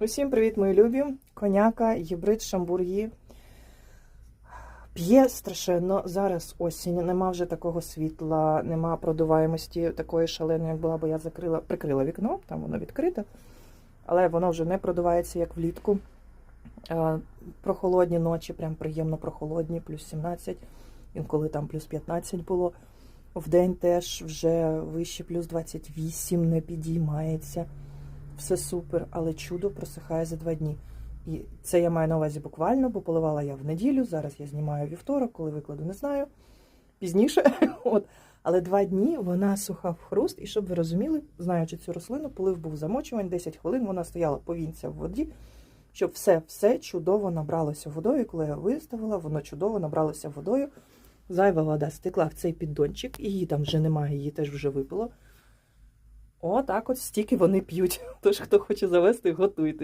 Усім привіт, мої любі! Коняка, гібрид шамбургі. П'є страшенно. Зараз осінь, нема вже такого світла, нема продуваємості такої шаленої, як була, бо я закрила, прикрила вікно, там воно відкрите, але воно вже не продувається, як влітку. Е, Прохолодні ночі, прям приємно прохолодні, плюс 17, інколи там плюс 15 було. Вдень теж вже вище плюс 28 не підіймається все супер, але чудо просихає за два дні. І це я маю на увазі буквально, бо поливала я в неділю. Зараз я знімаю вівторок, коли викладу, не знаю. Пізніше. От. Але два дні вона суха в хруст, і щоб ви розуміли, знаючи цю рослину, полив був замочувань 10 хвилин, вона стояла повінця в воді, щоб все все чудово набралося водою. Коли я виставила, воно чудово набралося водою. Зайва вода стекла в цей піддончик, її там вже немає, її теж вже випило. Отак от стільки вони п'ють. Тож, хто хоче завести, готуйте.